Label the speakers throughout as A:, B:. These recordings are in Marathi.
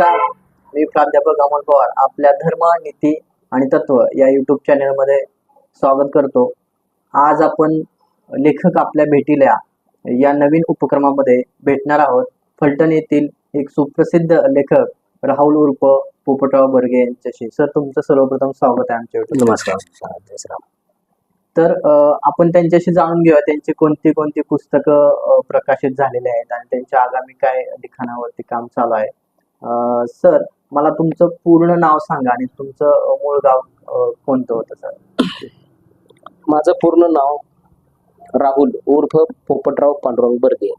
A: नमस्कार. मी प्राध्यापक अमोल पवार. आपल्या धर्म नीती आणि तत्व या युट्यूब चॅनलमध्ये स्वागत करतो. आज आपण लेखक आपल्या भेटीला या नवीन उपक्रमामध्ये भेटणार आहोत. फलटण येथील एक सुप्रसिद्ध लेखक राहुल उर्फ पोपटराव बर्गे यांच्याशी. सर तुमचं सर्वप्रथम स्वागत आहे आमच्या
B: नमस्कार.
A: तर आपण त्यांच्याशी जाणून घेऊया. त्यांची कोणती कोणती पुस्तकं प्रकाशित झालेली आहेत आणि त्यांच्या आगामी काय लिखाणावरती काम चालू आहे. सर मला तुमचं पूर्ण नाव सांगा आणि तुमचं मूळ गाव कोणतं होतं सर?
B: माझं पूर्ण नाव राहुल उर्फ पोपटराव पांडुरंग बर्गे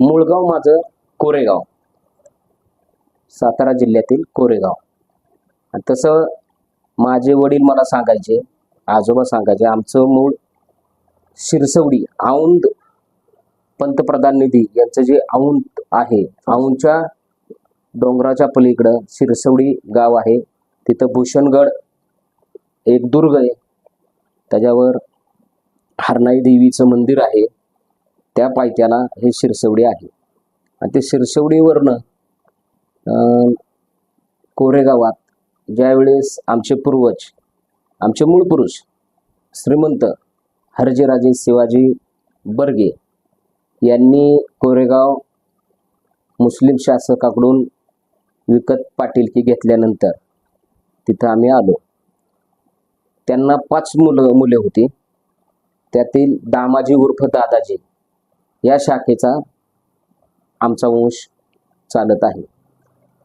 B: मूळगाव माझं कोरेगाव. सातारा जिल्ह्यातील कोरेगाव. आणि तसं माझे वडील मला सांगायचे आजोबा सांगायचे आमचं मूळ शिरसवडी औंध पंतप्रधान निधी यांचं जे औंध आहे औंधच्या डोंगराच्या पलीकडं शिरसवडी गाव आहे. तिथं भूषणगड एक दुर्ग आहे. त्याच्यावर हरनाई देवीचं मंदिर आहे. त्या पायथ्याला हे शिरसवडी आहे. आणि ते शिरसवडीवरनं कोरेगावात ज्यावेळेस आमचे पूर्वज आमचे मूळ पुरुष श्रीमंत हरजीराजे शिवाजी बर्गे यांनी कोरेगाव मुस्लिम शासकाकडून विकत पाटीलकी घेतल्यानंतर तिथं आम्ही आलो. त्यांना पाच मुलं मुले होती. त्यातील दामाजी उर्फ दादाजी या शाखेचा आमचा वंश चालत आहे.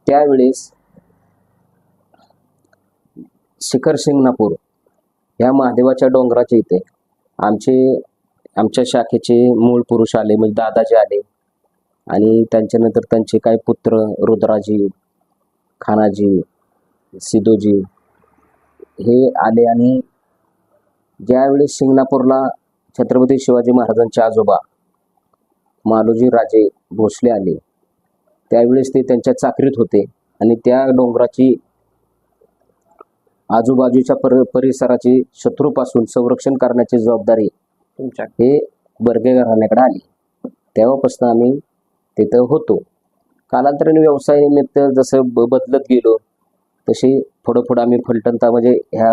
B: त्यावेळेस शिखर शिंगणापूर ह्या महादेवाच्या डोंगराच्या इथे आमचे आमच्या शाखेचे मूळ पुरुष आले म्हणजे दादाजी आले. आणि त्यांच्यानंतर त्यांचे काही पुत्र रुद्राजी खानाजी सिद्धोजी हे आले आणि ज्यावेळेस शिंगणापूरला छत्रपती शिवाजी महाराजांचे आजोबा मालोजी राजे भोसले आले त्यावेळेस ते त्यांच्या चाकरीत होते आणि त्या डोंगराची आजूबाजूच्या पर परिसराची शत्रूपासून संरक्षण करण्याची जबाबदारी
A: तुमच्या
B: हे बर्गे घराण्याकडे आली. तेव्हापासून आम्ही तिथं होतो. कालांतराने व्यवसायानिमित्त जसं ब बदलत गेलो तशी थोडं थोडं आम्ही फलटणता म्हणजे ह्या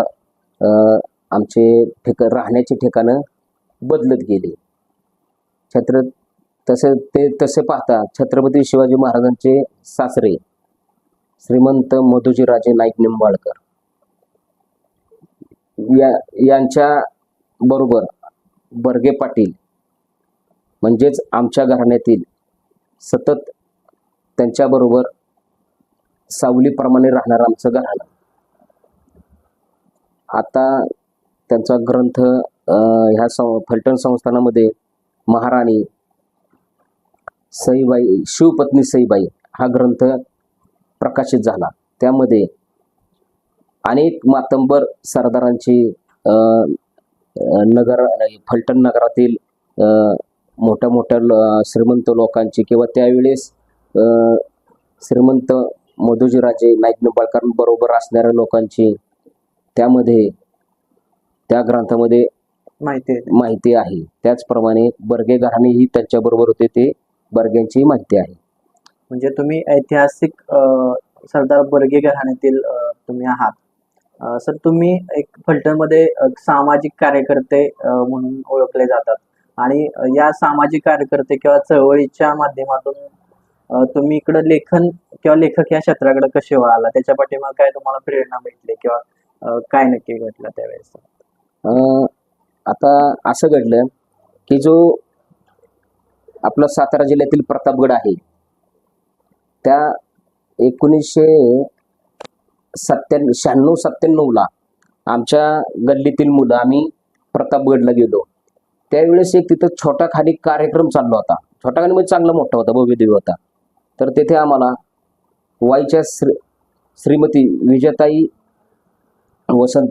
B: अं, आमचे ठिक राहण्याची ठिकाणं बदलत गेली. छत्र तसे ते तसे पाहता छत्रपती शिवाजी महाराजांचे सासरे श्रीमंत मधुजीराजे नाईक निंबाळकर. या यांच्या बरोबर बर्गे पाटील म्हणजेच आमच्या घराण्यातील सतत त्यांच्याबरोबर सावलीप्रमाणे राहणारं आमचं घराणं. आता त्यांचा ग्रंथ ह्या सं फलटण संस्थानामध्ये महाराणी सईबाई शिवपत्नी सईबाई हा ग्रंथ प्रकाशित झाला. त्यामध्ये अनेक मातंबर सरदारांची अं, नगर फलटण नगरातील अं, मोठ्या मोठ्या श्रीमंत लोकांची किंवा त्यावेळेस श्रीमंत मधुजीराजे नाईक निंबाळकरांबरोबर असणाऱ्या लोकांची त्यामध्ये त्या ग्रंथामध्ये
A: माहिती
B: माहिती आहे. त्याचप्रमाणे बर्गे घराणे ही त्यांच्याबरोबर होते ते बर्ग्यांची माहिती आहे.
A: म्हणजे तुम्ही ऐतिहासिक सरदार बर्गे घराण्यातील तुम्ही आहात. सर तुम्ही एक फलटणमध्ये सामाजिक कार्यकर्ते म्हणून ओळखले जातात. आणि या सामाजिक कार्यकर्ते किंवा चळवळीच्या माध्यमातून तुम्ही इकडं लेखन किंवा लेखक या क्षेत्राकडे कसे वळाला? त्याच्या पाठीमागे काय तुम्हाला प्रेरणा भेटली किंवा काय नक्की घडलं त्यावेळेस?
B: अं, आता असं घडलं की जो आपला सातारा जिल्ह्यातील प्रतापगड आहे त्या एकोणीसशे सत्त्याण्णव शहाण्णव सत्त्याण्णवला आमच्या गल्लीतील मुलं आम्ही प्रतापगडला गेलो. त्यावेळेस एक तिथं छोटा खाली कार्यक्रम चालला होता. छोटा खाली म्हणजे चांगला मोठा होता भव्य होता. तर तेथे आम्हाला वाईच्या श्री श्रीमती विजयताई वसंत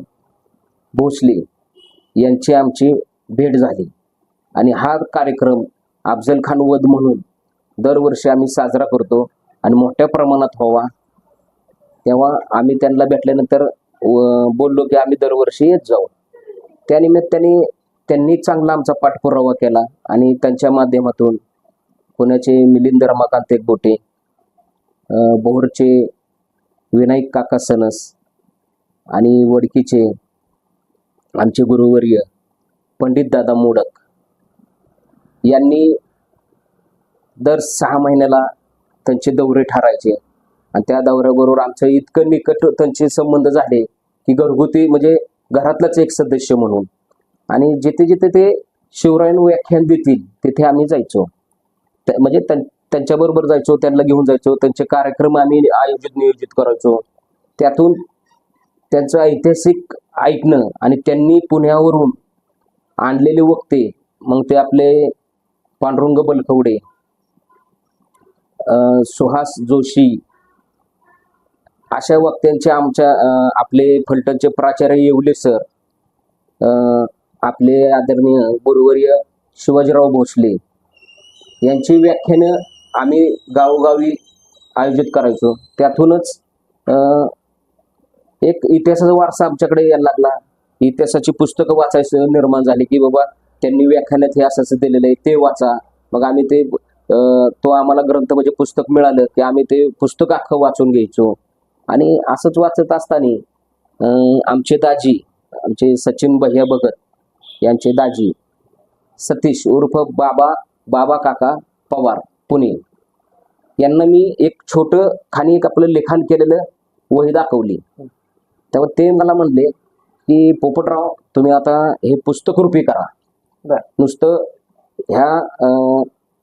B: भोसले यांची आमची भेट झाली. आणि हा कार्यक्रम अफजल खान वध म्हणून दरवर्षी आम्ही साजरा करतो आणि मोठ्या प्रमाणात व्हावा. तेव्हा आम्ही त्यांना भेटल्यानंतर व- बोललो की आम्ही दरवर्षी येत जाऊ. त्यानिमित्ताने त्यांनी चांगला आमचा पाठपुरावा केला आणि त्यांच्या माध्यमातून पुण्याचे मिलिंद रमाकांत एकबोटे बोहरचे विनायक काका सनस आणि वडकीचे आमचे गुरुवर्य पंडित दादा मोडक यांनी दर सहा महिन्याला त्यांचे दौरे ठरायचे. आणि त्या दौऱ्याबरोबर आमचं इतकं निकट त्यांचे संबंध झाले की घरगुती म्हणजे घरातलाच एक सदस्य म्हणून. आणि जिथे जिथे ते शिवरायन व्याख्यान देतील तिथे आम्ही जायचो. म्हणजे त्यांच्याबरोबर जायचो त्यांना घेऊन जायचो त्यांचे कार्यक्रम आम्ही आयोजित नियोजित करायचो. त्यातून त्यांचं ऐतिहासिक ऐकणं आणि त्यांनी पुण्यावरून आणलेले वक्ते मग ते आपले पांडुरंग बलकवडे सुहास जोशी अशा वक्त्यांचे आमच्या आपले फलटणचे प्राचार्य येवले सर आपले आदरणीय गुरुवर्य शिवाजीराव भोसले यांची व्याख्यानं आम्ही गावोगावी आयोजित करायचो. त्यातूनच एक इतिहासाचा वारसा आमच्याकडे यायला लागला. इतिहासाची पुस्तकं वाचायचं निर्माण झाली की बाबा त्यांनी व्याख्यानात हे असं असं दिलेलं आहे ते वाचा. मग आम्ही ते तो आम्हाला ग्रंथ म्हणजे पुस्तक मिळालं की आम्ही ते पुस्तक अख्खं वाचून घ्यायचो. आणि असंच वाचत असताना आमचे दाजी आमचे सचिन भैया भगत यांचे दाजी सतीश उर्फ बाबा बाबा काका पवार पुणे. यांना मी एक छोटं खाली एक आपलं लिखाण केलेलं वही दाखवली. तेव्हा ते मला म्हणले की पोपटराव तुम्ही आता हे पुस्तक रूपी करा. नुसतं ह्या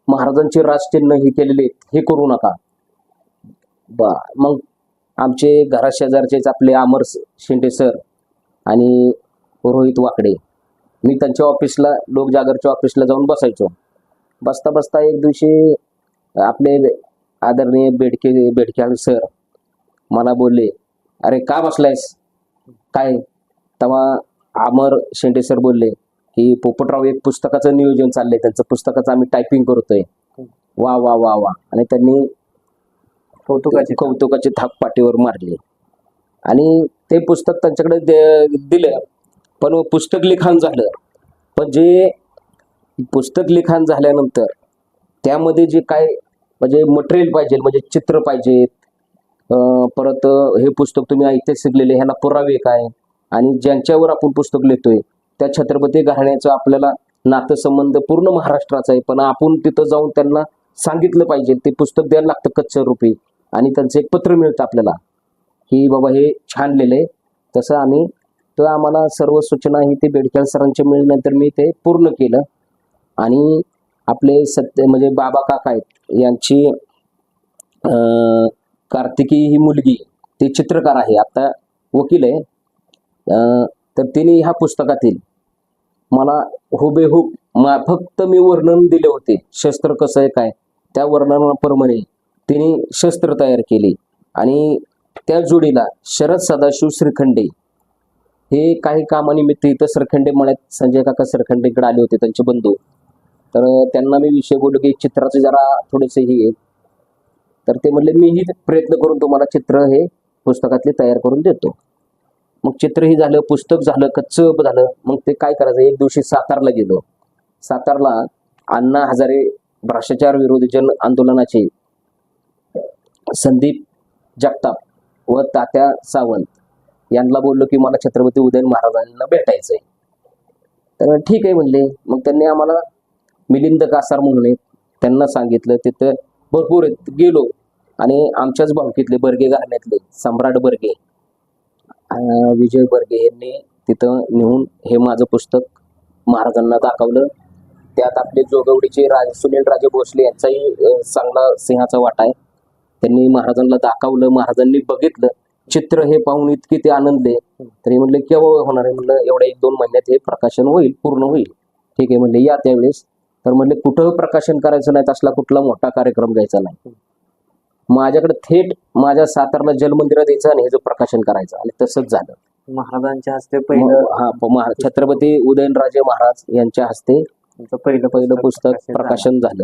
B: महाराजांचे राजचिन्ह हे केलेले हे करू नका. बा मग आमचे घरा शेजारचेच आपले अमर शिंदे सर आणि रोहित वाकडे. मी त्यांच्या ऑफिसला लोकजागरच्या ऑफिसला जाऊन बसायचो. बसता बसता एक दिवशी आपले आदरणीय बेडके बेडके सर मला बोलले अरे का बसलायस? काय? तेव्हा अमर शेंडे सर बोलले की पोपटराव एक पुस्तकाचं नियोजन चाललंय. त्यांचं पुस्तकाचं आम्ही टायपिंग करतोय. वा वा वा वा. आणि त्यांनी
A: कौतुकाची
B: कौतुकाचे थाप पाठीवर मारले. आणि ते पुस्तक त्यांच्याकडे दिलं. पण पुस्तक लिखाण झालं. पण जे पुस्तक लिखाण झाल्यानंतर त्यामध्ये जे काय म्हणजे मटेरियल पाहिजे म्हणजे चित्र पाहिजेत परत हे पुस्तक तुम्ही ऐतिहासिक लिहिले ह्याला पुरावे काय आणि ज्यांच्यावर आपण पुस्तक लिहितोय त्या छत्रपती घराण्याचं आपल्याला नातेसंबंध पूर्ण महाराष्ट्राचा आहे. पण आपण तिथं जाऊन त्यांना सांगितलं पाहिजे ते पुस्तक द्यायला लागतं कच्चर रुपये आणि त्यांचं एक पत्र मिळतं आपल्याला. की बाबा हे छान लिहिलंय तसं आम्ही तर आम्हाला सर्व सूचना ही ते बेडकेल सरांच्या मिळाल्यानंतर मी ते पूर्ण केलं. आणि आपले सत्य म्हणजे बाबा काका आहेत यांची कार्तिकी ही मुलगी ती चित्रकार आहे आता वकील आहे. तर तिने ह्या पुस्तकातील मला हुबेहूब मा फक्त मी वर्णन दिले होते शस्त्र कसं आहे काय त्या वर्णनाप्रमाणे तिने शस्त्र तयार केली. आणि त्या जोडीला शरद सदाशिव श्रीखंडे हे काही कामानिमित्त इथं सरखंडे म्हणत संजय काका सरखंडेकडे आले होते त्यांचे बंधू. तर त्यांना मी विषय बोललो की चित्राचे जरा थोडेसे हे आहे. तर ते म्हणले मीही प्रयत्न करून तुम्हाला चित्र हे पुस्तकातले तयार करून देतो. मग चित्रही झालं पुस्तक झालं कच्चं झालं. मग ते काय करायचं? एक दिवशी सातारला गेलो. सातारला अण्णा हजारे भ्रष्टाचार विरोधी जन आंदोलनाचे संदीप जगताप व तात्या सावंत यांना बोललो की मला छत्रपती उदयन महाराजांना भेटायचंय. तर ठीक आहे म्हणले. मग त्यांनी आम्हाला मिलिंद कासार म्हणून आहेत त्यांना सांगितलं तिथं भरपूर गेलो. आणि आमच्याच भावकीतले बर्गे घालण्यातले सम्राट बर्गे विजय बर्गे यांनी तिथं नेऊन हे माझं पुस्तक महाराजांना दाखवलं. त्यात आपले जोगवडीचे राज सुनील राजे भोसले यांचाही चांगला सिंहाचा वाटा आहे. त्यांनी महाराजांना दाखवलं महाराजांनी बघितलं. चित्र हे पाहून इतके ते आनंदले. तरी म्हणले केव्हा होणार आहे? म्हणलं एवढ्या एक दोन महिन्यात हे प्रकाशन होईल पूर्ण होईल. ठीक आहे म्हणले या त्यावेळेस तर म्हणले कुठं प्रकाशन करायचं नाही तसला कुठला मोठा कार्यक्रम घ्यायचा नाही. माझ्याकडे थेट माझ्या सातारला जलमंदिरात यायचं आणि ह्याचं प्रकाशन करायचं. आणि तसंच झालं.
A: महाराजांच्या हस्ते पहिलं
B: हा छत्रपती उदयनराजे महाराज यांच्या हस्ते
A: तुमचं पहिलं
B: पहिलं पुस्तक. प्रकाशन झालं.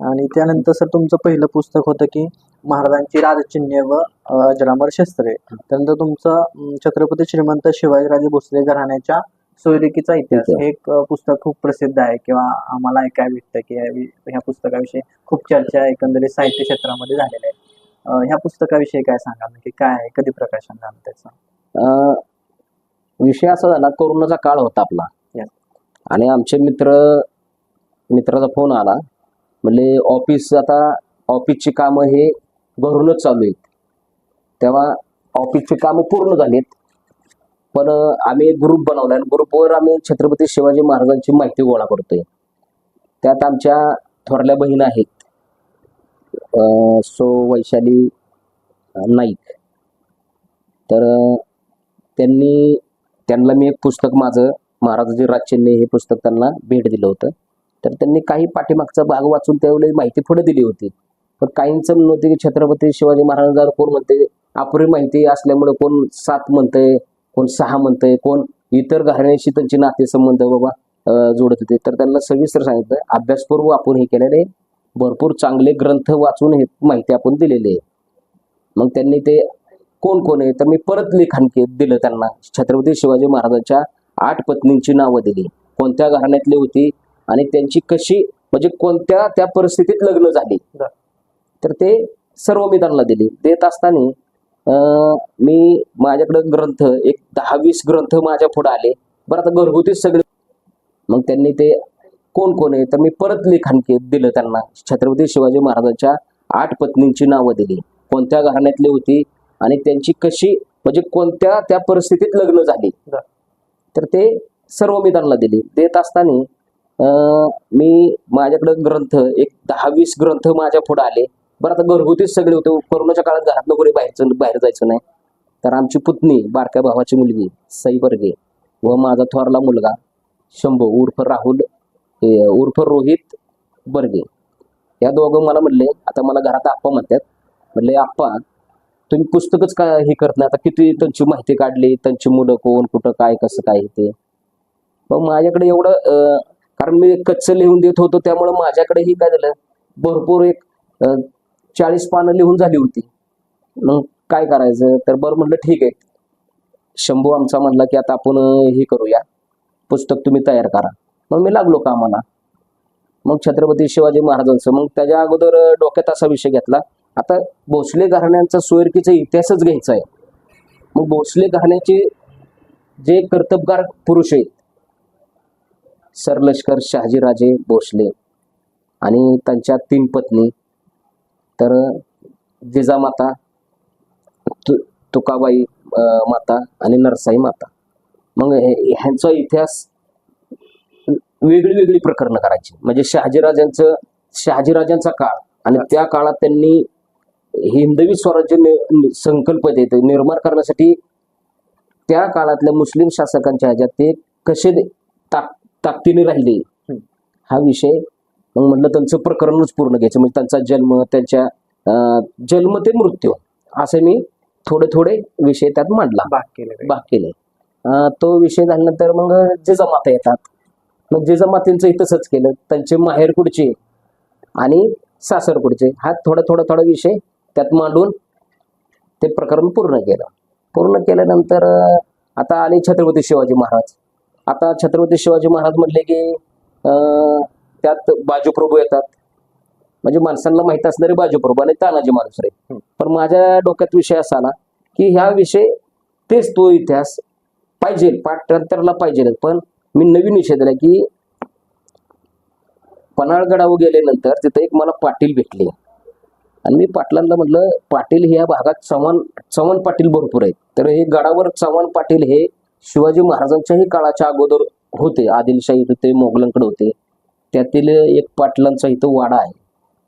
A: आणि त्यानंतर सर तुमचं पहिलं पुस्तक होतं की महाराजांची राजचिन्हे व अजरामर शस्त्रे. त्यानंतर तुमचं छत्रपती श्रीमंत शिवाजीराजे भोसले घराण्याच्या सोयरिकीचा इतिहास. हे एक पुस्तक खूप प्रसिद्ध आहे किंवा आम्हाला ऐकायला भेटतं की ह्या पुस्तकाविषयी खूप चर्चा एकंदरीत साहित्य क्षेत्रामध्ये झालेल्या आहे. अं, ह्या पुस्तकाविषयी काय सांगा म्हणजे काय आहे? कधी प्रकाशन झालं त्याचं?
B: अं, विषय असा झाला कोरोनाचा काळ होता आपला. आणि आमचे मित्र मित्राचा फोन आला. म्हणले ऑफिस आता ऑफिसची कामं हे घरूनच चालू आहेत. तेव्हा ऑफिसची कामं पूर्ण झालीत. पण आम्ही एक ग्रुप बनवला आणि ग्रुपवर आम्ही छत्रपती शिवाजी महाराजांची माहिती गोळा करतोय. त्यात आमच्या थोरल्या बहीण आहेत. सो वैशाली नाईक. तर त्यांनी त्यांना मी एक पुस्तक माझं महाराजाची राजचिन्हे हे पुस्तक त्यांना भेट दिलं होतं. तर त्यांनी काही पाठीमागचा भाग वाचून त्यावेळी माहिती पुढे दिली होती. पण काहींचं नव्हती की छत्रपती शिवाजी महाराजांवर कोण म्हणते अपुरी माहिती असल्यामुळे कोण सात म्हणते कोण सहा म्हणतंय कोण इतर घराण्याशी त्यांचे नातेसंबंध बाबा जोडत होते. तर त्यांना सविस्तर सांगितलं अभ्यासपूर्व आपण हे केलेले भरपूर चांगले ग्रंथ वाचून हे माहिती आपण दिलेली आहे. मग त्यांनी ते कोण कोण आहे? तर मी परत लिखाण के दिलं त्यांना. छत्रपती शिवाजी महाराजांच्या आठ पत्नींची नावं दिली. कोणत्या घराण्यातली होती आणि त्यांची कशी म्हणजे कोणत्या त्या परिस्थितीत लग्न झाली. तर ते सर्व मी त्यांना दिली. देत असताना मी माझ्याकडे ग्रंथ एक दहा वीस ग्रंथ माझ्या पुढे आले. बरं आता घरगुतीच सगळे मग त्यांनी ते कोण कोण आहे? तर मी परत लिखाण के दिलं त्यांना. छत्रपती शिवाजी महाराजांच्या आठ पत्नींची नावं दिली. कोणत्या घराण्यातली होती आणि त्यांची कशी म्हणजे कोणत्या त्या परिस्थितीत लग्न झाली. तर ते सर्व मी त्यांना दिली. देत असताना अं, मी माझ्याकडे ग्रंथ एक दहा वीस ग्रंथ माझ्या पुढे आले. बरं आता घरगुतीच सगळे होते. कोरोनाच्या काळात घरात कोणी बाहेरचं बाहेर जायचं नाही. तर आमची पुतणी बारक्या भावाची मुलगी सई बर्गे व माझा थोरला मुलगा शंभू उर्फ राहुल उर्फ रोहित बर्गे. या दोघं मला म्हणले आता मला घरात आप्पा म्हणतात. म्हणले आप्पा तुम्ही पुस्तकच का हे करत नाही? आता किती त्यांची माहिती काढली? त्यांची मुलं कोण कुठं काय कसं काय ते? मग माझ्याकडे एवढं कारण मी कच्चं लिहून देत होतो त्यामुळे माझ्याकडेही काय झालं? भरपूर एक चाळीस पानं लिहून झाली होती. मग काय करायचं? तर बरं म्हटलं ठीक आहे. शंभू आमचा म्हणला की आता आपण हे करूया. पुस्तक तुम्ही तयार करा. मग मी लागलो कामाला. मग छत्रपती शिवाजी महाराजांचं मग त्याच्या अगोदर डोक्यात असा विषय घेतला. आता भोसले घराण्यांचा सोयरकीचा इतिहासच घ्यायचा आहे. मग भोसले घराण्याचे जे कर्तबगार पुरुष आहेत सरलष्कर शहाजीराजे भोसले आणि त्यांच्या तीन पत्नी तर जिजामाता तु तुकाबाई माता आणि नरसाई माता मग ह्यांचा इतिहास वेगळी वेगळी प्रकरणं करायची म्हणजे शहाजीराजांचं शहाजीराजांचा काळ आणि त्या काळात त्यांनी हिंदवी स्वराज्य संकल्प देत निर्माण करण्यासाठी त्या काळातल्या मुस्लिम शासकांच्या ह्याच्यात ते कसे ताक ताकदीने राहिले. हा विषय मग म्हटलं त्यांचं प्रकरणच पूर्ण घ्यायचं. म्हणजे त्यांचा जन्म त्यांच्या जन्म ते मृत्यू. असे मी थोडे थोडे विषय त्यात मांडला.
A: भाग केले.
B: तो विषय झाल्यानंतर मग जिजामाता येतात. मग जिजामातींचं तसंच केलं. त्यांचे माहेरकुडचे आणि सासरकुडचे हा थोडा थोडा थोडा विषय त्यात मांडून ते प्रकरण पूर्ण केलं. पूर्ण केल्यानंतर आता आले छत्रपती शिवाजी महाराज. आता छत्रपती शिवाजी महाराज म्हटले की त्यात बाजूप्रभू येतात. म्हणजे माणसांना माहीत असणारे बाजूप्रभू आणि तानाजी मालुसरे. पण माझ्या डोक्यात विषय असा आला की ह्या विषय तेच तो इतिहास पाहिजे पाठांतरला पाहिजे. पण मी नवीन विषय दिला की पन्हाळगडावर गेल्यानंतर तिथं एक मला पाटील भेटले. आणि मी पाटलांना म्हटलं पाटील ह्या भागात चव्हाण चव्हाण पाटील भरपूर आहेत. तर हे गडावर चव्हाण पाटील हे शिवाजी महाराजांच्याही काळाच्या अगोदर होते. आदिलशाही होते मोगलांकडे होते. त्यातील एक पाटलांचा इथं वाडा आहे.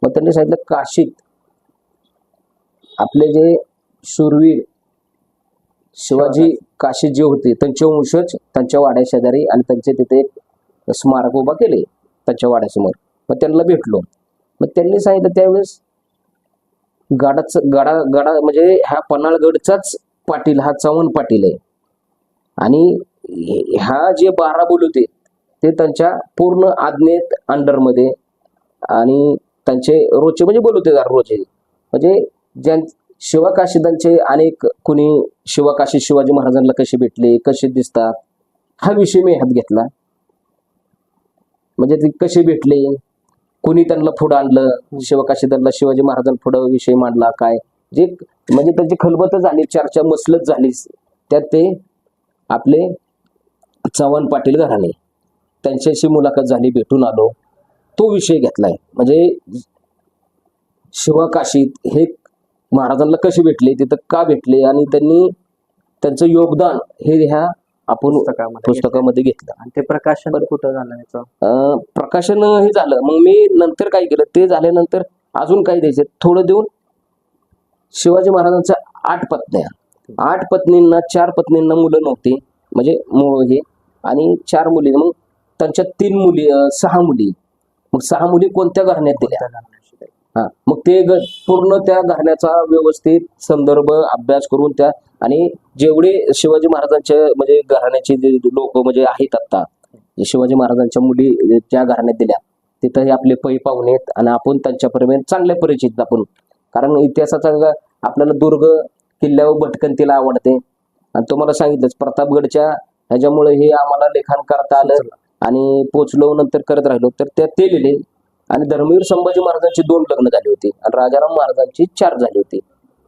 B: मग त्यांनी सांगितलं काशीत आपले जे शूरवीर शिवाजी काशीत जे होते त्यांचे वंशज त्यांच्या वाड्या शेजारी आणि त्यांचे तिथे एक स्मारक उभा केले त्यांच्या वाड्यासमोर. मग त्यांना भेटलो. मग त्यांनी सांगितलं त्यावेळेस गडाच गडा गडा म्हणजे ह्या पन्हाळगडचाच पाटील हा चव्हाण पाटील आहे. आणि हे- ह्या जे बारा बोलवते ते त्यांच्या पूर्ण आज्ञेत अंडरमध्ये आणि त्यांचे रोजचे म्हणजे बोलवतेदार रोजे म्हणजे ज्यां शिवकाशीदांचे अनेक कुणी शिवकाशी शिवाजी महाराजांना कसे भेटले कसे दिसतात हा विषय मी ह्यात घेतला. म्हणजे ते कसे भेटले कुणी त्यांना पुढं आणलं शिवकाशीदांना शिवाजी महाराजांना पुढं विषय मांडला काय? जे म्हणजे त्यांची खलबत झाली चर्चा मसलत झाली त्यात ते आपले चव्हाण पाटील घराणे. त्यांच्याशी मुलाखत झाली भेटून आलो. तो विषय घेतलाय. म्हणजे शिवकाशीत हे महाराजांना कसे भेटले तिथं का भेटले आणि त्यांनी त्यांचं योगदान हे ह्या आपण
A: पुस्तकामध्ये
B: घेतलं.
A: आणि ते प्रकाशन कुठं झालं
B: प्रकाशन हे झालं. मग मी नंतर काय केलं ते झाल्यानंतर अजून काय द्यायचे थोडं देऊन शिवाजी महाराजांच्या आठ पत्न्या. आठ पत्नींना चार पत्नींना मुलं नव्हती. म्हणजे हे आणि चार मुली. मग त्यांच्या तीन मुली सहा मुली. मग सहा मुली कोणत्या घराण्यात दिल्या?
A: त्या.
B: हा मग ते ग- पूर्ण त्या घराण्याचा व्यवस्थित संदर्भ अभ्यास करून त्या आणि जेवढे शिवाजी महाराजांचे म्हणजे घराण्याचे जे लोक म्हणजे आहेत आता शिवाजी महाराजांच्या मुली ज्या घराण्यात दिल्या तिथं हे आपले पै पाहुणे आहेत आणि आपण त्यांच्यापर्यंत चांगल्या परिचित आपण कारण इतिहासाचा आपल्याला दुर्ग किल्ल्यावर भटकंतीला आवडते. आणि तुम्हाला सांगितलंच प्रतापगडच्या ह्याच्यामुळे हे आम्हाला लेखन करता आलं आणि पोचलो नंतर करत राहिलो. तर त्या ते लिहिले आणि धर्मवीर संभाजी महाराजांची दोन लग्न झाली होती आणि राजाराम महाराजांची चार झाली होती.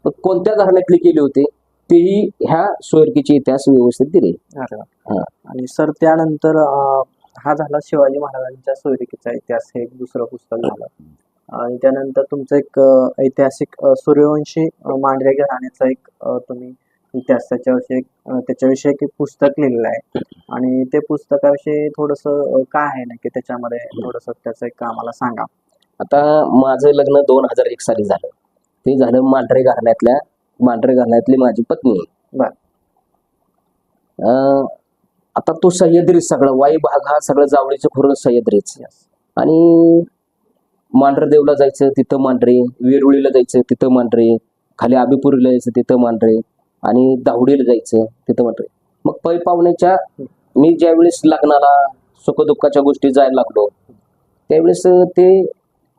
B: मग कोणत्या घराण्यातली केली होती? तेही ह्या सोयरकीचे इतिहास व्यवस्थित दिले.
A: आणि सर त्यानंतर हा झाला शिवाजी महाराजांच्या सोयरिकीचा इतिहास. हे एक दुसरं पुस्तक झालं. आणि त्यानंतर तुमचं एक ऐतिहासिक सूर्यवंशी अं, मांढरे घराण्याचा एक तुम्ही इतिहास त्याच्याविषयी त्याच्याविषयी एक पुस्तक लिहिलेलं आहे. आणि ते पुस्तकाविषयी थोडस काय आहे नक्की त्याच्यामध्ये? थोडस त्याचं एक आम्हाला सांगा.
B: आता माझं लग्न दोन हजार एक साली झालं. ते झालं मांढरे घराण्यातल्या मांढरे घराण्यातली माझी पत्नी. आहे आता तो सह्याद्री सगळं वाई भाग हा सगळं जावळीचं खुरं सह्याद्रीच. आणि मांढरदेवला जायचं तिथं मांढरे. वेरुळीला जायचं तिथं मांढरे. खाली आबिपुरीला जायचं तिथं मांढरे. आणि दावडीला जायचं तिथं मांढरे मग पै पाहुण्याच्या मी ज्यावेळेस लग्नाला सुखदुःखाच्या गोष्टी जायला लागलो त्यावेळेस ते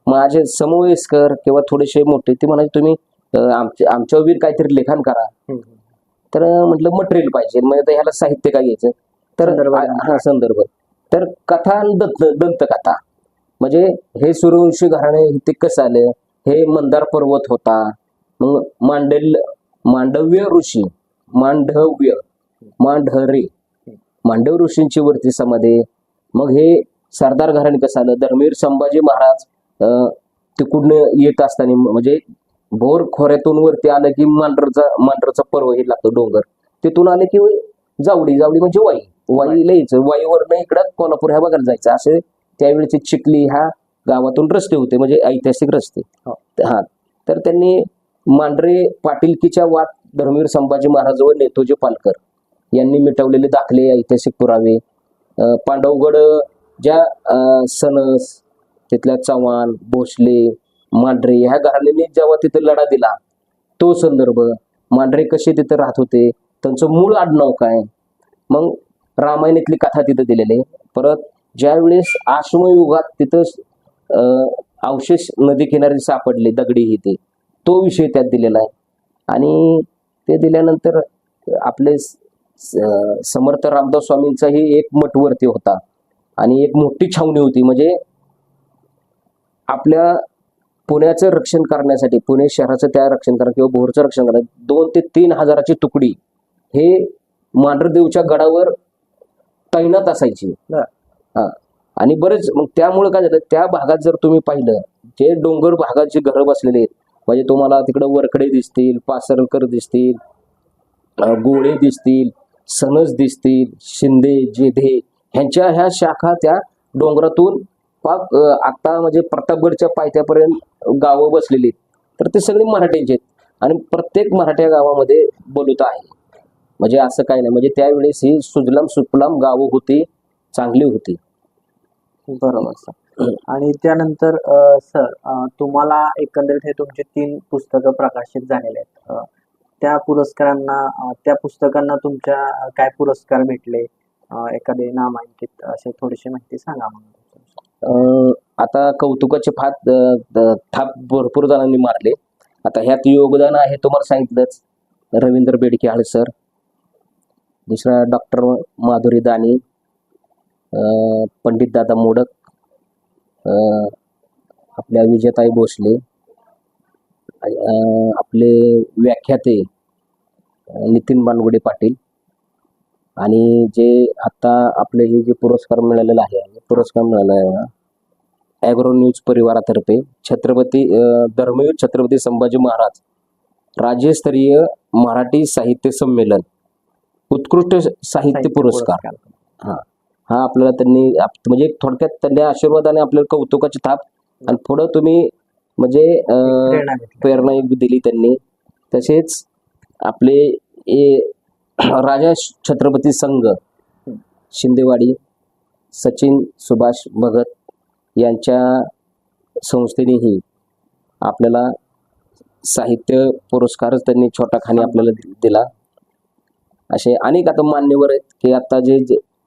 B: माझे समवयस्कर किंवा थोडेसे मोठे ते म्हणाले तुम्ही आमच्या आमच्यावर बी काहीतरी लेखन करा. तर म्हटलं मटेरियल पाहिजे. म्हणजे ह्याला साहित्य काय घ्यायचं? तर हा संदर्भ. तर कथा आणि दंत दंतकथा. म्हणजे हे सूर्यवंशी घराणे ते कसं आलं? हे मंदार पर्वत होता. मग मांडल मांडव्य ऋषी मांडव्य मांढरे. मांडव ऋषींची वरती समाधी मग हे सरदार घराणे कसं आलं? धर्मवीर संभाजी महाराज तिकडनं येत असताना म्हणजे भोर खोऱ्यातून वरती आलं की मांढरचा मांढरचा पर्व हे लागतो डोंगर. तिथून आले की जावडी जावडी म्हणजे वाई. वाईला यायचं वाईवरनं इकडं कोल्हापूर ह्या भागाला जायचं. असे त्यावेळेची चिखली ह्या गावातून रस्ते होते. म्हणजे ऐतिहासिक रस्ते.
A: हो.
B: हा. तर त्यांनी मांढरे पाटीलकीच्या वाद धर्मवीर संभाजी महाराज व नेतोजी पालकर यांनी मिटवलेले दाखले ऐतिहासिक पुरावे. पांडवगड ज्या सणस तिथल्या चव्हाण भोसले मांढरे ह्या घराण्यांनी जेव्हा तिथे लढा दिला तो संदर्भ मांढरे कसे तिथे राहत होते त्यांचं मूळ आडनाव काय? मग रामायणातली कथा तिथं दिलेली आहे. परत ज्यावेळेस आश्मयुगात तिथं अवशेष नदी किनारी सापडले दगडी ही ते. तो विषय त्यात दिलेला आहे. आणि ते दिल्यानंतर आपले समर्थ रामदास स्वामींचाही एक मठवरती होता. आणि एक मोठी छावणी होती. म्हणजे आपल्या पुण्याचं रक्षण करण्यासाठी पुणे शहराचं त्या रक्षण करा किंवा भोरचं रक्षण करा दोन ते तीन हजाराची तुकडी हे मांढरदेवच्या गडावर तैनात असायची. हा. आणि बरेच मग त्यामुळे काय झालं त्या भागात जर तुम्ही पाहिलं जे डोंगर भागात जे घरं बसलेले आहेत म्हणजे तुम्हाला तिकडं वरकडे दिसतील पासरकर दिसतील गोळे दिसतील सनस दिसतील शिंदे जेधे ह्यांच्या ह्या शाखा त्या डोंगरातून पाक आता म्हणजे प्रतापगडच्या पायथ्यापर्यंत गावं बसलेली आहेत. तर ते सगळे मराठ्यांचे आहेत. आणि प्रत्येक मराठ्या गावामध्ये बोलत आहे. म्हणजे असं काही नाही. म्हणजे त्यावेळेस ही सुजलाम सुफलाम गावं होती चांगली होती.
A: बरोबर सर. आणि त्यानंतर सर तुम्हाला एकंदरीत हे तुमचे तीन पुस्तकं प्रकाशित झालेले आहेत. त्या पुरस्कारांना त्या पुस्तकांना तुमच्या काय पुरस्कार भेटले? एखादे नामांकित असे थोडीशी माहिती सांगा मला.
B: आता कौतुकाचे फात थाप भरपूर जणांनी मारले. आता ह्यात योगदान आहे तुम्हाला सांगितलंच. रवींद्र बेडके आळे सर. दुसरा डॉक्टर माधुरी दानी. पंडित दादा मोडक. आपल्या विजयताई भोसले आपले व्याख्याते नितीन बानगुडे पाटील आणि जे आता आपले हे जे पुरस्कार मिळालेला आहे पुरस्कार मिळाला आहे ॲग्रो न्यूज परिवारातर्फे छत्रपती धर्मवीर छत्रपती संभाजी महाराज राज्यस्तरीय मराठी साहित्य संमेलन उत्कृष्ट साहित्य पुरस्कार. हा. आपल्याला त्यांनी म्हणजे थोडक्यात त्यांनी आशीर्वादाने आपल्याला कौतुकाची थाप आणि पुढं तुम्ही म्हणजे
A: प्रेरणा
B: दिली त्यांनी. तसेच आपले ए राजा छत्रपती संघ शिंदेवाडी सचिन सुभाष भगत यांच्या संस्थेनेही आपल्याला साहित्य पुरस्कारच त्यांनी छोटा खाणी आपल्याला दिला. असे अनेक आता मान्यवर आहेत की आता जे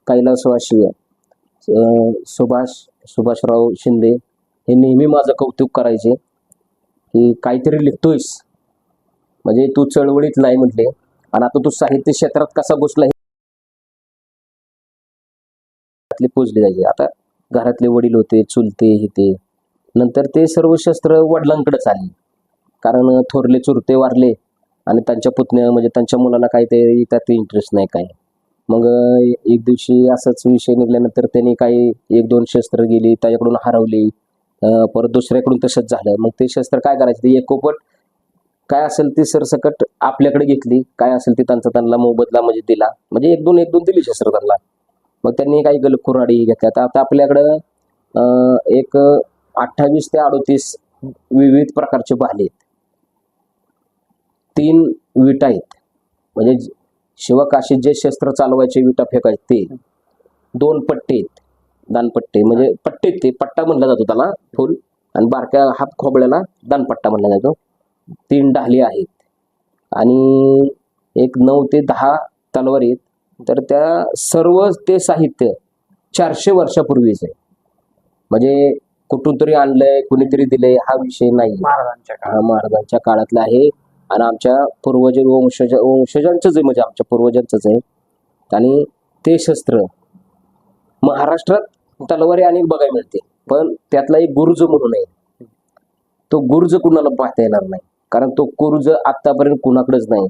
B: कैलासवासीय सुभाष सुभाषराव शिंदे हे नेहमी माझं कौतुक करायचे की काहीतरी लिहितोयस म्हणजे तू चळवळीत नाही म्हटले. आणि आता तू साहित्य क्षेत्रात कसा घुसला हे घरातले पूजले जायचे. आता घरातले वडील होते चुलते हे ते. नंतर ते सर्व शस्त्र वडिलांकडेच आले. कारण थोरले चुरते वारले आणि त्यांच्या पुतण्या म्हणजे त्यांच्या मुलाला काहीतरी त्यात इंटरेस्ट नाही काय मग एक दिवशी असंच विषय निघाल्यानंतर त्यांनी काही एक दोन शस्त्र गेली त्याच्याकडून हरवली परत दुसऱ्याकडून तसंच झालं. मग ते शस्त्र काय करायचं? ते एकोपट काय असेल ती सरसकट आपल्याकडे घेतली. काय असेल ती त्यांचा त्यांना मोबदला म्हणजे दिला. म्हणजे एक दोन एक दोन दिली शस्त्र त्यांना. मग त्यांनी काही गल कुऱ्हाडी घेतल्या तर आता आपल्याकडं एक अठ्ठावीस ते अडोतीस विविध प्रकारचे भाले आहेत. तीन विटा आहेत. म्हणजे शिवकाशीत जे शस्त्र चालवायचे विटा फेकायचे ते दोन पट्टे दानपट्टे म्हणजे पट्टे ते पट्टा म्हणला जातो त्याला फुल. आणि बारक्या हात खोबळ्याला दानपट्टा म्हणला जातो. तीन ढाली आहेत. आणि एक नऊ ते दहा तलवारी आहेत. तर त्या सर्व ते साहित्य चारशे वर्षापूर्वीच. आहे म्हणजे कुठून तरी आणलंय कुणीतरी दिलंय हा विषय नाही. हा महाराजांच्या काळातला आहे. आणि आमच्या पूर्वज वंशज वंशजांचंच आहे म्हणजे आमच्या पूर्वजांचंच आहे. आणि ते शस्त्र महाराष्ट्रात तलवारी अनेक बघायला मिळते पण त्यातला एक गुरुज म्हणून आहे. तो गुरुज कुणाला पाहता येणार नाही कारण तो गुरुज आतापर्यंत कुणाकडेच नाही.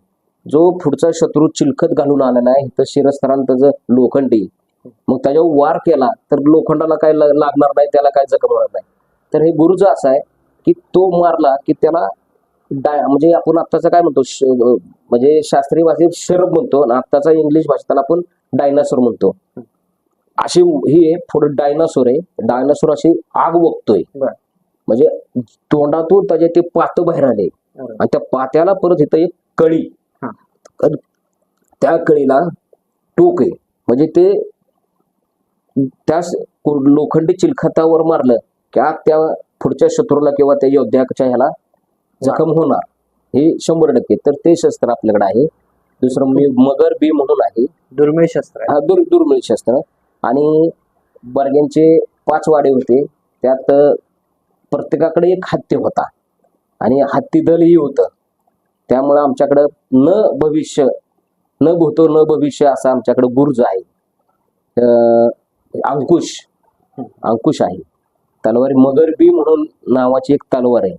B: जो पुढचा शत्रू चिलखत घालून आलेला आहे तर शिरस्त्रांत त्याचं लोखंडी मग त्याच्यावर वार केला तर लोखंडाला काय लागणार नाही त्याला काय जखम होणार नाही. तर हे गुरुज असा आहे की तो मारला की त्याला म्हणजे आपण आत्ताचा काय म्हणतो म्हणजे शास्त्रीय भाषेत शरब म्हणतो आणि आत्ताचा इंग्लिश भाषेत आपण डायनासोर म्हणतो. अशी ही आहे पुढे डायनासोर आहे. डायनासोर अशी आग बघतोय. म्हणजे तोंडातून त्याचे ते पात बाहेर आले. आणि त्या पात्याला परत इथं एक कळी. त्या कळीला टोक आहे. म्हणजे ते त्या लोखंडी चिलखतावर मारलं की त्या पुढच्या शत्रूला किंवा त्या योद्ध्याच्या ह्याला जखम होणार. हे शंभर टक्के. तर ते शस्त्र आपल्याकडे आहे. दुसरं मी मगर बी म्हणून आहे.
A: दुर्मिळ शस्त्र
B: हा दुर दुर्मिळ शस्त्र. आणि बर्ग्यांचे पाच वाडे होते. त्यात प्रत्येकाकडे एक हत्ती होता. आणि हत्ती दलही होतं. त्यामुळं आमच्याकडं न भविष्य न भूतो न भविष्य असा आमच्याकडं गुरुज आहे. अंकुश. अंकुश आहे. तलवारी मगर बी म्हणून नावाची एक तलवार आहे.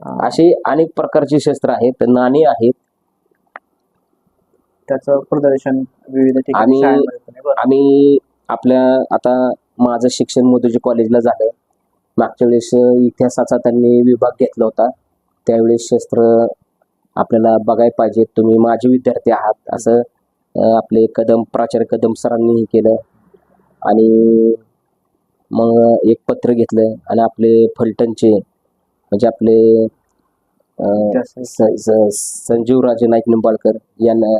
A: अं,
B: असे अनेक प्रकारची शस्त्र आहेत नाणी आहेत
A: त्याचं प्रदर्शन विविध ठिकाणी
B: आणि-
A: शाळांमध्ये पण आहे. बरं.
B: आम्ही आपल्या आता माझं शिक्षण मोदीजी कॉलेजला झालं मागच्या वेळेस इतिहासाचा त्यांनी विभाग घेतला होता त्यावेळेस शस्त्र आपल्याला बघायला पाहिजे तुम्ही माझे विद्यार्थी आहात असं अं, आपले कदम प्राचार्य कदम सरांनी केलं आणि मग एक पत्र घेतलं आणि आपले फलटणचे म्हणजे आपले संजीवराजे नाईक निंबाळकर यांना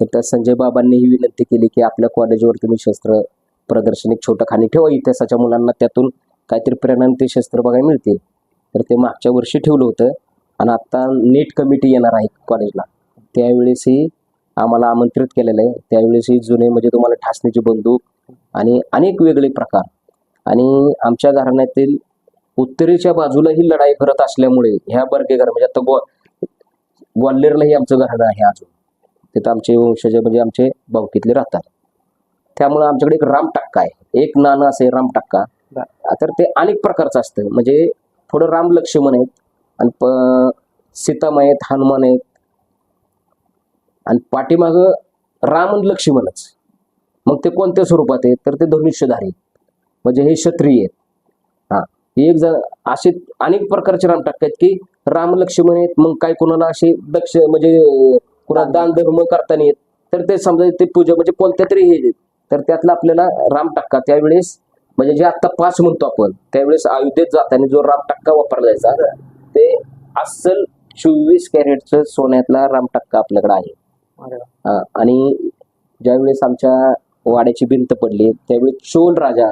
B: तर त्या संजय बाबांनी ही विनंती केली की आपल्या कॉलेजवर तुम्ही शस्त्र प्रदर्शन एक छोटं खाणी ठेवा. इतिहासाच्या मुलांना त्यातून काहीतरी प्रेरणा ते शस्त्र बघायला मिळतील. तर ते मागच्या वर्षी ठेवलं होतं आणि आता नीट कमिटी येणार आहे कॉलेजला त्यावेळेसही आम्हाला आमंत्रित केलेलं आहे. त्यावेळेसही जुने म्हणजे तुम्हाला ठासणीची बंदूक आणि अनेक वेगळे प्रकार. आणि आमच्या घराण्यातील उत्तरेच्या बाजूला ही लढाई करत असल्यामुळे ह्या बर्गेगर म्हणजे आता ग्वाल्हेरलाही आमचं घराणं आहे अजून. तिथं आमचे वंशज म्हणजे आमचे भाऊकीतले राहतात. त्यामुळे आमच्याकडे एक राम टक्का आहे. एक नाणं असे राम टक्का. तर ते अनेक प्रकारचं असतं. म्हणजे थोडं राम लक्ष्मण आहेत आणि प सीतामाई आहेत हनुमान आहेत. आणि पाठीमागं राम आणि लक्ष्मणच. मग ते कोणत्या स्वरूपात आहेत? तर ते धनुष्यधारी आहेत. म्हणजे हे क्षत्रिय आहेत. एक जण असे अनेक प्रकारचे राम टाकतात की राम लक्ष्मण आहेत मग काय कोणाला असे दक्ष म्हणजे कुणाला दान धर्म करता येत तर ते समजा ते पूजा म्हणजे कोणत्या तरी हे. तर त्यातला आपल्याला राम टक्का त्यावेळेस म्हणजे जे आता पाच म्हणतो आपण त्यावेळेस अयोध्येत जाताना जो राम टक्का वापरला जायचा ते अस्सल चोवीस कॅरेटचं सोन्यातला राम टक्का आपल्याकडे आहे आणि ज्यावेळेस आमच्या वाड्याची भिंत पडली त्यावेळी चोल राजा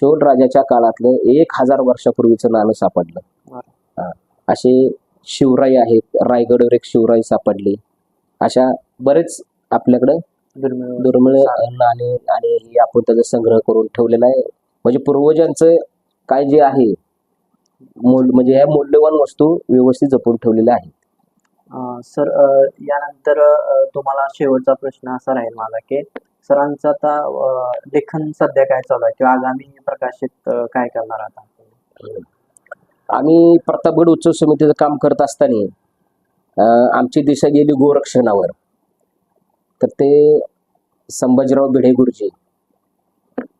B: चोल राजाच्या काळातलं एक हजार वर्षापूर्वीचं नाणं सापडलं. असे शिवराई आहेत रायगडवर एक शिवराई सापडली. अशा बरेच आपल्याकडं
A: दुर्मिळ
B: दुर्मिळ नाणे आणि हे आपण त्याचा संग्रह करून ठेवलेला आहे. म्हणजे पूर्वजांचं काय जे आहे मूल म्हणजे ह्या मूल्यवान वस्तू व्यवस्थित जपून ठेवलेल्या आहेत.
A: सर यानंतर तुम्हाला शेवटचा प्रश्न असा राहील माझा की सरांचं आता लेखन सध्या काय चालू आहे? किंवा आगामी प्रकाशित काय करणार आता
B: आम्ही प्रतापगड उत्सव समितीचं काम करत असताना आमची दिशा गेली गोरक्षणावर. तर ते संभाजीराव भिडे गुरुजी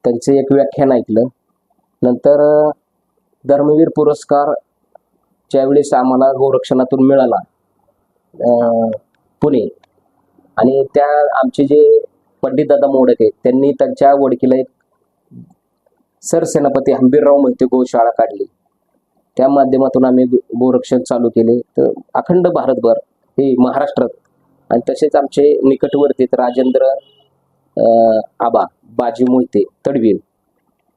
B: त्यांचे एक व्याख्यान ऐकलं. नंतर धर्मवीर पुरस्कार ज्यावेळेस आम्हाला गोरक्षणातून मिळाला पुणे. आणि त्या आमचे जे पंडित दादा मोडक आहेत त्यांनी त्यांच्या वडकीला एक सरसेनापती हंबीरराव मोहिते गोशाळा काढली. त्या माध्यमातून आम्ही गोरक्षण चालू केले. तर अखंड भारतभर हे महाराष्ट्रात आणि तसेच आमचे निकटवर्ती राजेंद्र आबा बाजी मोहिते तडवील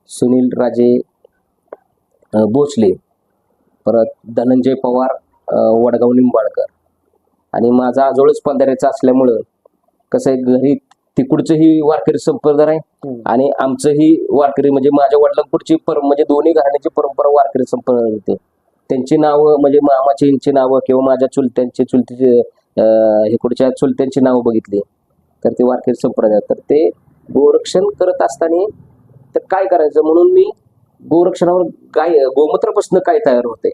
B: सुनील राजे भोसले परत धनंजय पवार वडगाव निंबाळकर. आणि माझा आजोळच पंधऱ्याचा असल्यामुळं कसं आहे घरी तिकडचंही वारकरी संप्रदाय आहे.
A: हम्म.
B: आणि आमचंही वारकरी म्हणजे माझ्या वडिलांपुढची पर म्हणजे दोन्ही घराण्याची परंपरा वारकरी संप्रदाय होते. त्यांची नावं म्हणजे मामाची यांची नावं किंवा माझ्या चुलत्यांची चुलतीचे इकडच्या चुलत्यांची नावं बघितली. तर ते वारकरी संप्रदाय तर ते गोरक्षण करत असताना तर काय करायचं? म्हणून मी गोरक्षणावर गाय गोमूत्रापासून काय तयार होते.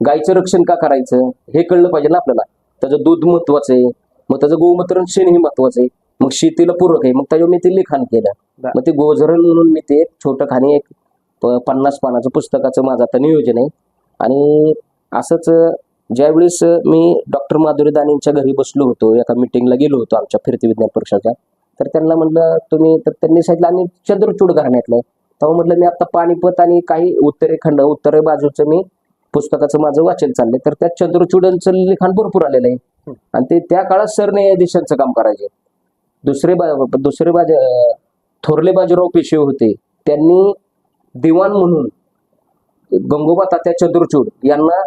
B: गायचं रक्षण का करायचं? हे कळलं पाहिजे ना आपल्याला. त्याचं दूध महत्वाचं आहे. मग त्याचं गोमूत्र शेण हे महत्वाचं आहे. मग शेतीला पूरक आहे. मग त्याच्यावर मी ते लिखाण केलं. मग ते गोझरण म्हणून मी ते एक छोटं खाणी एक पन्नास पानाचं पुस्तकाचं माझं आता नियोजन आहे. आणि असंच ज्यावेळेस मी डॉक्टर माधुरी दानींच्या घरी बसलो होतो एका मिटिंगला गेलो होतो आमच्या फिरती विज्ञान पक्षाच्या तर त्यांना म्हटलं तुम्ही तर त्यांनी सांगितलं आम्ही चंद्रचूड घराण्यातलं तेव्हा म्हटलं मी आता पानिपत आणि काही उत्तरेखंड उत्तरे बाजूचं मी पुस्तकाचं माझं वाचन चाललंय. तर त्या चंद्रचूडांचं लिखाण भरपूर आलेलं आहे. आणि ते त्या काळात सरन्यायाधीशांचं काम करायचे. दुसरे बा दुसरे बाज थोरले बाजीराव पेशवे होते. त्यांनी दिवाण म्हणून गंगोबा तात्या चंद्रचूड यांना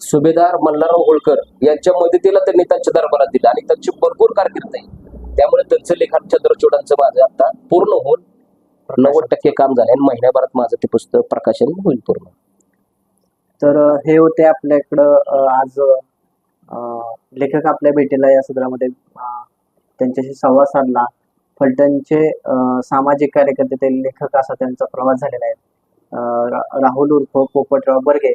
B: सुभेदार मल्हारराव होळकर यांच्या मदतीला त्यांनी त्यांच्या दरबारात दिलं आणि त्यांची भरपूर कारकीर्द आहे. त्यामुळे त्यांचं लेखन चंद्रचूडांचं माझं आता पूर्ण होऊन नव्वद टक्के काम झालं आणि महिन्याभरात माझं ते पुस्तक प्रकाशन होईल पूर्ण.
A: तर हे होते आपल्याकडं आज लेखक आपल्या भेटीला या सदरामध्ये त्यांच्याशी संवाद साधला. फलटणचे सामाजिक कार्यकर्ते ते लेखक असा त्यांचा प्रवास झालेला आहे. राहुल उर्फ पोपटराव बर्गे